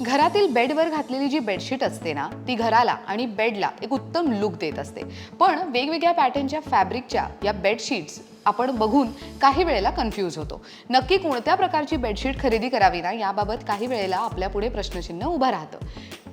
घरातील बेडवर घातलेली जी बेडशीट असते ना ती घराला आणि बेडला एक उत्तम लुक देत असते. पण वेगवेगळ्या पॅटर्नच्या फॅब्रिकच्या या बेडशीट्स आपण बघून काही वेळेला कन्फ्यूज होतो. नक्की कोणत्या प्रकारची बेडशीट खरेदी करावी ना याबाबत काही वेळेला आपल्यापुढे प्रश्नचिन्ह उभं राहतं.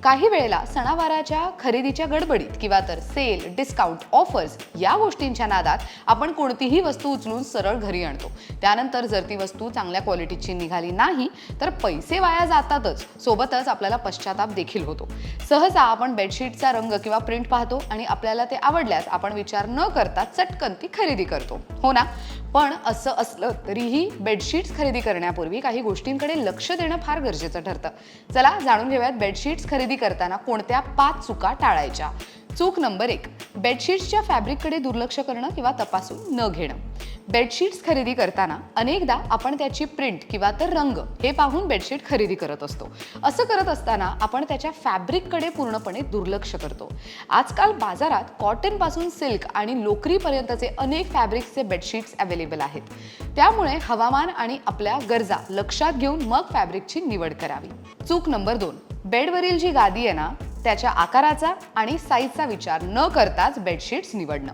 काही वेळेला सणावाराच्या खरेदीच्या गडबडीत किंवा तर सेल डिस्काउंट ऑफर्स या गोष्टींच्या नादात आपण कोणतीही वस्तू उचलून सरळ घरी आणतो. त्यानंतर जर ती वस्तू चांगल्या क्वालिटीची निघाली नाही तर पैसे वाया जातातच. सोबतच आपल्याला पश्चाताप देखील होतो. सहसा आपण बेडशीटचा रंग किंवा प्रिंट पाहतो आणि आपल्याला ते आवडल्यास आपण विचार न करता चटकन ती खरेदी करतो. हो ना? पण असं असलं तरीही बेडशीट्स खरेदी करण्यापूर्वी काही गोष्टींकडे लक्ष देणं फार गरजेचं ठरतं. चला जाणून घेऊयात बेडशीट्स खरेदी करताना कोणत्या पाच चुका टाळायच्या? चूक नंबर एक बेडशीट्सच्या फॅब्रिककडे दुर्लक्ष करणं किंवा तपासून न घेणं. बेडशीट्स खरेदी करताना अनेकदा आपण त्याची प्रिंट किंवा तर रंग हे पाहून बेडशीट खरेदी करत असतो. असं करत असताना आपण त्याच्या फॅब्रिककडे पूर्णपणे दुर्लक्ष करतो. आजकाल बाजारात कॉटनपासून सिल्क आणि लोकरीपर्यंतचे अनेक फॅब्रिक्सचे बेडशीट्स अवेलेबल आहेत. त्यामुळे हवामान आणि आपल्या गरजा लक्षात घेऊन मग फॅब्रिकची निवड करावी. चूक नंबर दोन बेडवरील जी गादी आहे ना त्याच्या आकाराचा आणि साईजचा विचार न करताच बेडशीट्स निवडणं.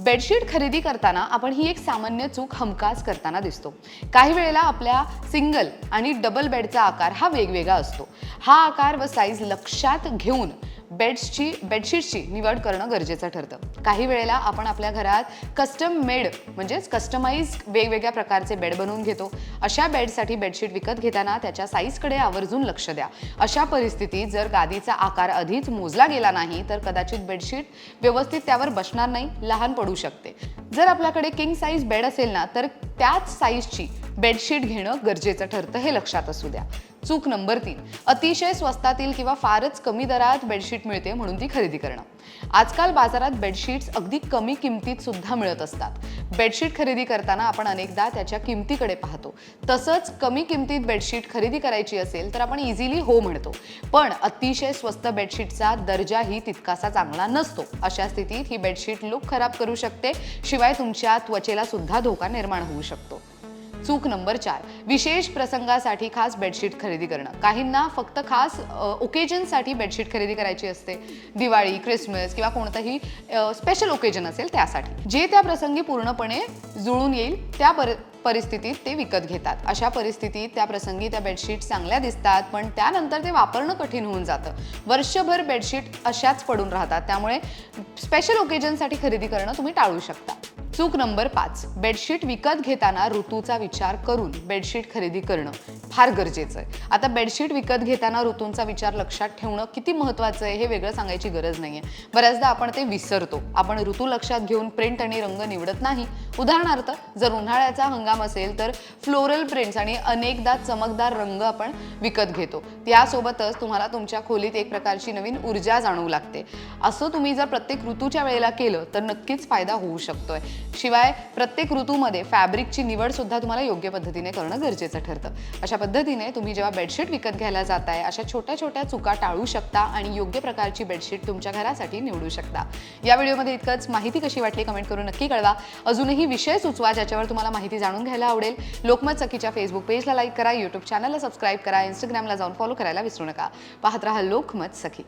बेडशीट खरेदी करताना आपण ही एक सामान्य चूक हमखास करताना दिसतो. काही वेळेला आपल्या सिंगल आणि डबल बेडचा आकार हा वेगवेगळा असतो. हा आकार व साईज लक्षात घेऊन बेड्सची बेडशीटची निवड करणं गरजेचं ठरतं. काही वेळेला आपण आपल्या घरात कस्टम मेड म्हणजेच कस्टमाइज वेगवेगळ्या प्रकारचे बेड बनवून घेतो. अशा बेडसाठी बेडशीट विकत घेताना त्याच्या साईजकडे आवर्जून लक्ष द्या. अशा परिस्थितीत जर गादीचा आकार आधीच मोजला गेला नाही तर कदाचित बेडशीट व्यवस्थित त्यावर बसणार नाही लहान पडू शकते. जर आपल्याकडे किंग साईज बेड असेल ना तर त्याच साईजची बेडशीट घेणं गरजेचं ठरतं हे लक्षात असू द्या. चूक नंबर तीन. अतिशय स्वस्तातील किंवा फारच कमी दरात बेडशीट मिळते म्हणून ती खरेदी करणं. आजकाल बाजारात बेडशीट्स अगदी कमी किमतीत सुद्धा मिळत असतात. बेडशीट खरेदी करताना आपण अनेकदा त्याच्या किमतीकडे पाहतो. तसंच कमी किमतीत बेडशीट खरेदी करायची असेल तर आपण इझिली हो म्हणतो. पण अतिशय स्वस्त बेडशीटचा दर्जाही तितकासा चांगला नसतो. अशा स्थितीत ही बेडशीट लुक खराब करू शकते. शिवाय तुमच्या त्वचेला सुद्धा धोका निर्माण होऊ शकतो. चूक नंबर चार. विशेष प्रसंगासाठी खास बेडशीट खरेदी करणं. काहींना फक्त खास ओकेजनसाठी बेडशीट खरेदी करायची असते. दिवाळी क्रिसमस किंवा कोणतंही स्पेशल ओकेजन असेल त्यासाठी. जे त्या प्रसंगी पूर्णपणे जुळून येईल त्या पर परिस्थितीत ते विकत घेतात. अशा परिस्थितीत त्या प्रसंगी त्या बेडशीट चांगल्या दिसतात पण त्यानंतर ते वापरणं कठीण होऊन जातं. वर्षभर बेडशीट अशाच पडून राहतात. त्यामुळे स्पेशल ओकेजनसाठी खरेदी करणं तुम्ही टाळू शकता. चूक नंबर पाच. बेडशीट विकत घेताना ऋतूचा विचार करून बेडशीट खरेदी करणं फार गरजेचं आहे. आता बेडशीट विकत घेताना ऋतूंचा विचार लक्षात ठेवणं किती महत्त्वाचं आहे हे वेगळं सांगायची गरज नाही आहे बऱ्याचदा आपण ते विसरतो. आपण ऋतू लक्षात घेऊन प्रिंट आणि रंग निवडत नाही. उदाहरणार्थ जर उन्हाळ्याचा हंगाम असेल तर फ्लोरल प्रिंट्स आणि अनेकदा चमकदार रंग आपण विकत घेतो. त्यासोबतच तुम्हाला तुमच्या खोलीत एक प्रकारची नवीन ऊर्जा जाणवू लागते. असं तुम्ही जर प्रत्येक ऋतूच्या वेळेला केलं तर नक्कीच फायदा होऊ शकतोय. शिवाय प्रत्येक ऋतूमध्ये फॅब्रिकची निवड सुद्धा तुम्हाला योग्य पद्धतीने करणं गरजेचं ठरतं. अशा पद्धतीने तुम्ही जेव्हा बेडशीट विकत घ्यायला जाताय अशा छोट्या छोट्या चुका टाळू शकता आणि योग्य प्रकारची बेडशीट तुमच्या घरासाठी निवडू शकता. या व्हिडिओमध्ये इतकंच. माहिती कशी वाटली कमेंट करून नक्की कळवा. अजूनही विषय सुचवा ज्याच्यावर तुम्हाला माहिती जाणून घ्यायला आवडेल. लोकमत सखीच्या फेसबुक पेजला लाईक करा यूट्यूब चॅनलला सबस्क्राईब करा इंस्टाग्रामला जाऊन फॉलो करायला विसरू नका. पाहत राहा लोकमत सखी.